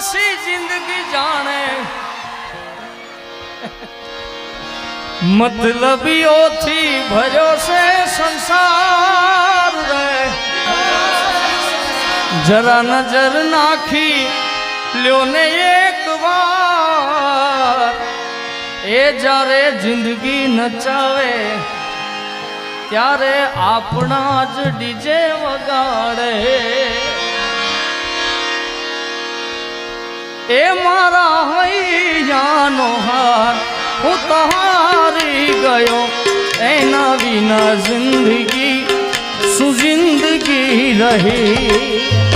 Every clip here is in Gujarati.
सी ज़िंदगी जाने मतलब यो थी भरो से संसार रे जरा नज़र नाखी लियो ने एक बार ए जारे ज़िंदगी नचावे क्या रे अपना डीजे वगाड़े એ મારા હૈયાનો હાર હું તહારી ગયો એના વિના જિંદગી સુજિંદગી રહી.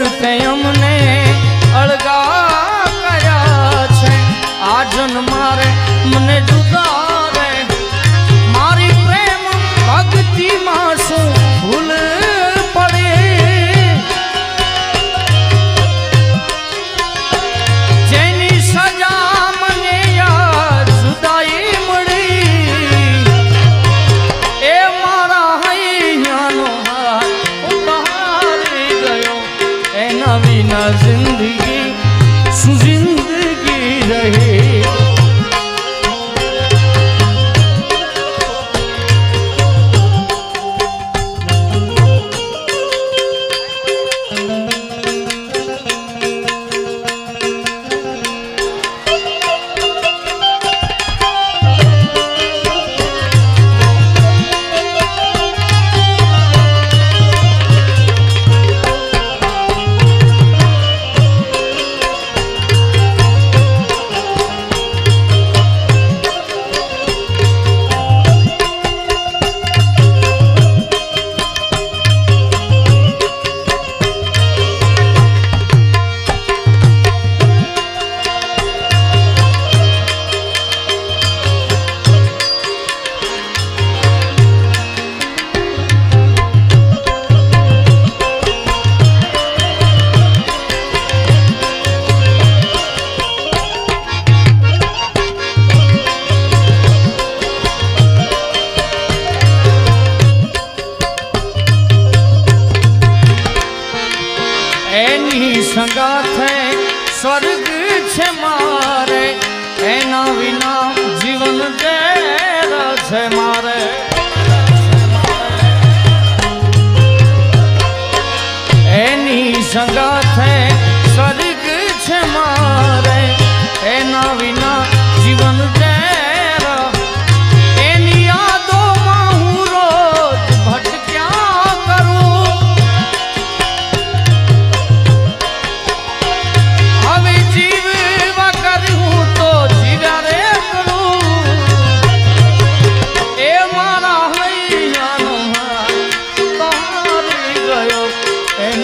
તીર્થે અમને અળગા કર્યા છે. આ જન્મારે મને જુદા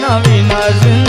i navin azın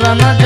Nada más.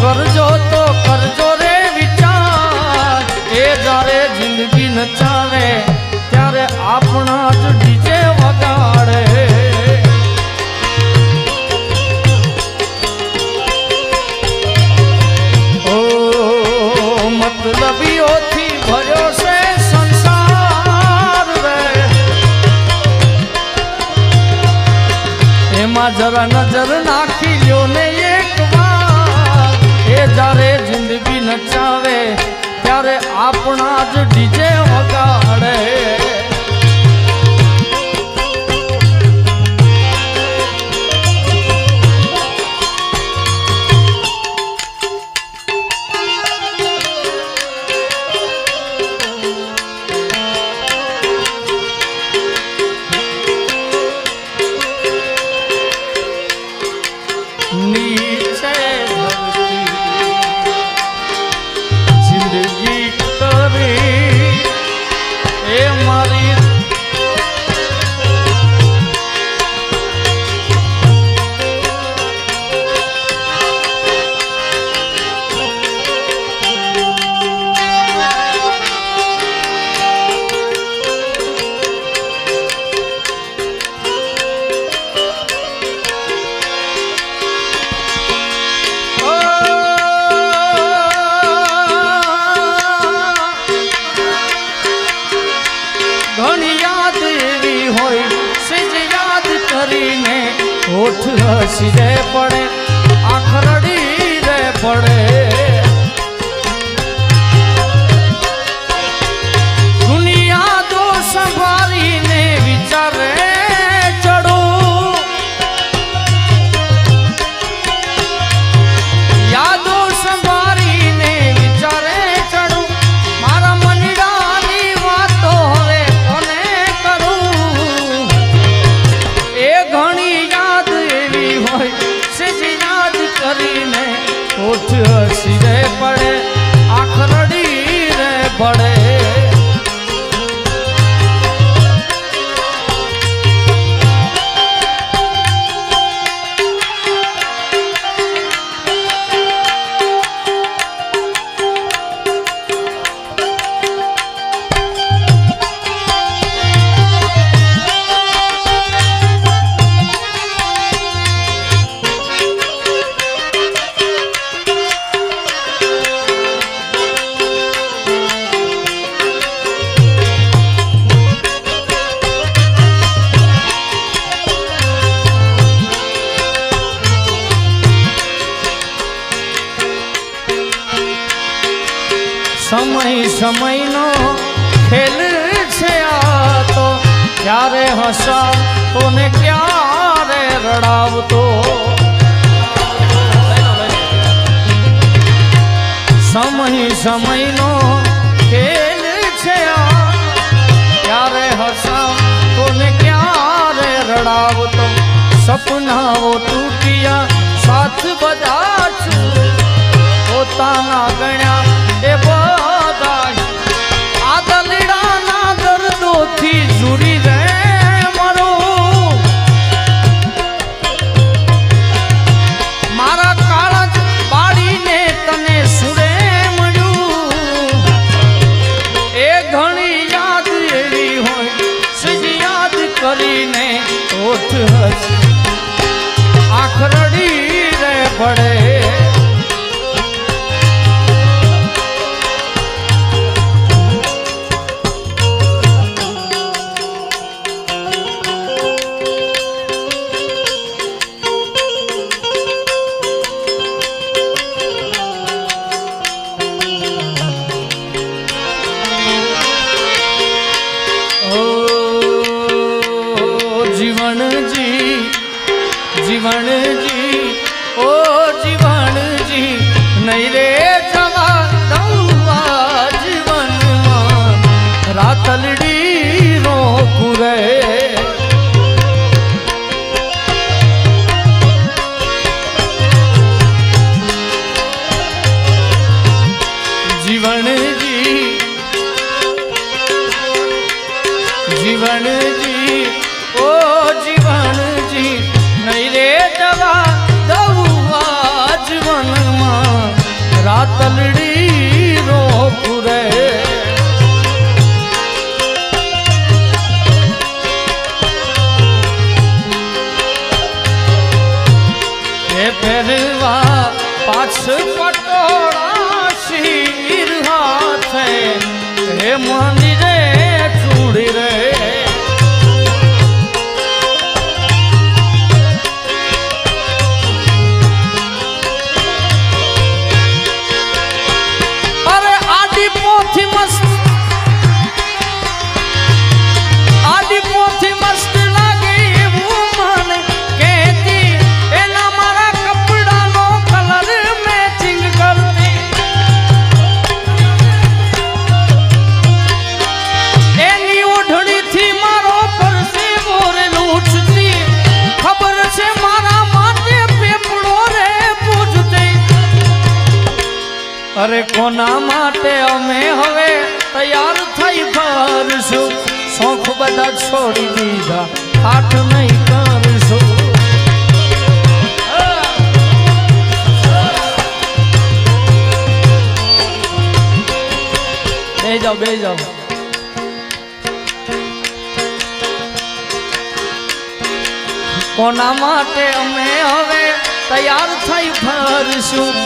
કરજો તો કરજો રે વિચાર. એ જ્યારે જિંદગી નચાવે, ત્યારે આપણા જ ડીજે વગાડે. એમાં જરા નજર નચાવે ત્યારે આપણા જ ડીજે વગા Florida. સમય સમયનો ખેલ છે આ તો. ક્યારે હસા ને ક્યારે રડાવતો? સમય સમયનો ખેલ છે આ. ક્યારે હસાવતો ને ક્યારે રડાવતો? સપનાઓ તૂટ્યા, સાથ બધા છું. પોતાના ગણ્યા. એ બો અરે કોના માટે અમે હવે તૈયાર થઈ ફરશું શોખ બધા છોડી દીધા આઠ નહીં કરશું. બે જાઓ કોના માટે અમે હવે તૈયાર થઈ ફરશું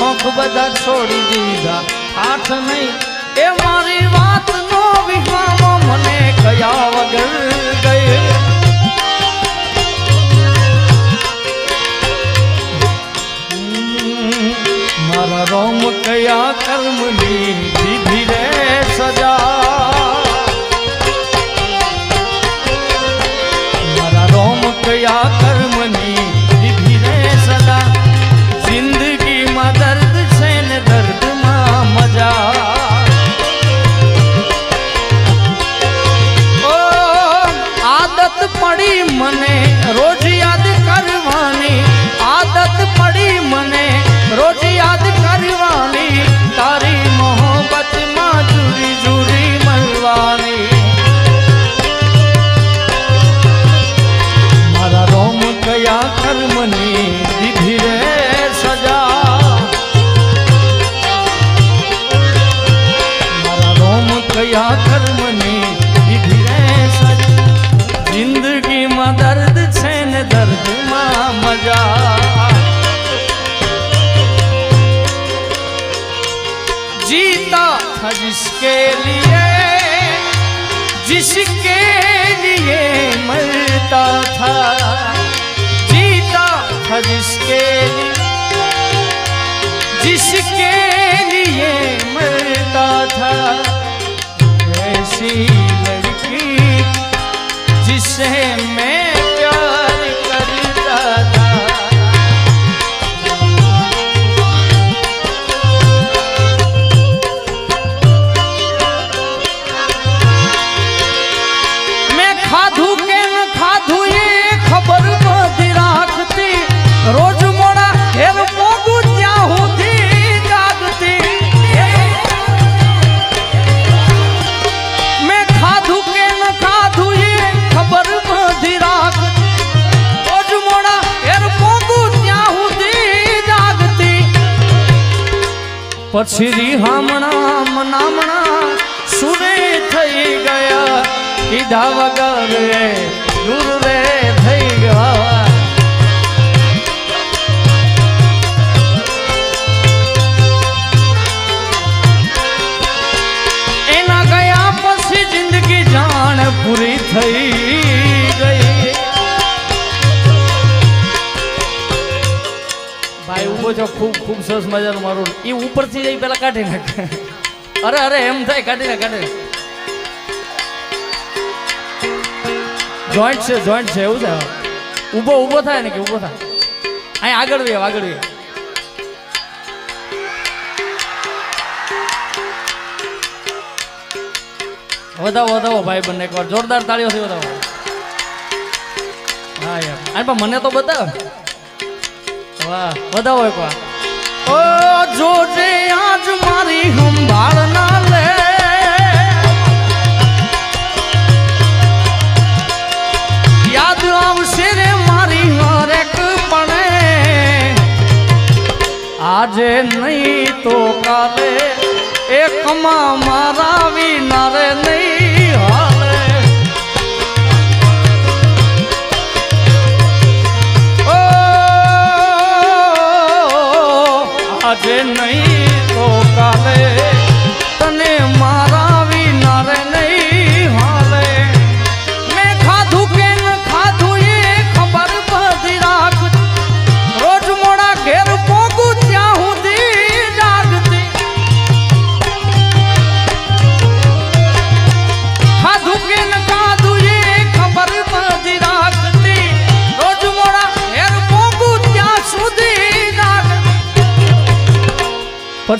શોખ બધા છોડી દીધા. આઠ નહીં. એ મારી વાત નો વિહામો મને કયા વગર ગઈ મારા રોમ કયા કર્મની Boa noite. जीता था जिसके लिए जिसके लिए मरता था। जीता था जिसके लिए जिसके लिए मरता था। ऐसी लड़की जिसे मैं થઈ ગઈ. ભાઈ ઊભો છો. ખૂબ ખૂબ સરસ મજાનું મારું એ ઉપરથી જઈ પેલા કાઢી નાખે. અરે અરે, એમ થાય, કાઢી નાખ, કાઢી જોઈન્ટ છે જોઈન્ટ છે, એવું છે. ઊભો ઊભો થાય ને કે ઊભો થાય. અહીં આગળ વે આગળ વે વધાવો વધાવો ભાઈ બંને એકવાર. જોરદાર તાળીઓથી વધાવો. હા, યાર. અને પણ મને તો બતાવ. વાહ, વધાવો એકવાર. ઓ, જોજે, આજ મારી સંભાળ ના લે. યાદ આવશે રે મારી હરેક પણે. આજે નહીં તો કાલે એકમાં મારા વિના રે નહીં આજે નહીં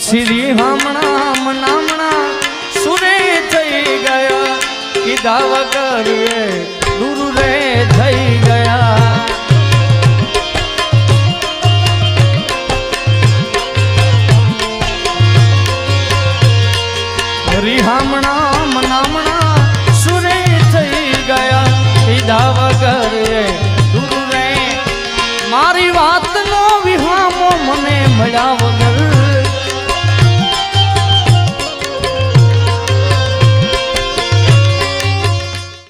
પછી રી હમણાં મનામણા સુરે થઈ ગયા કીધા વગર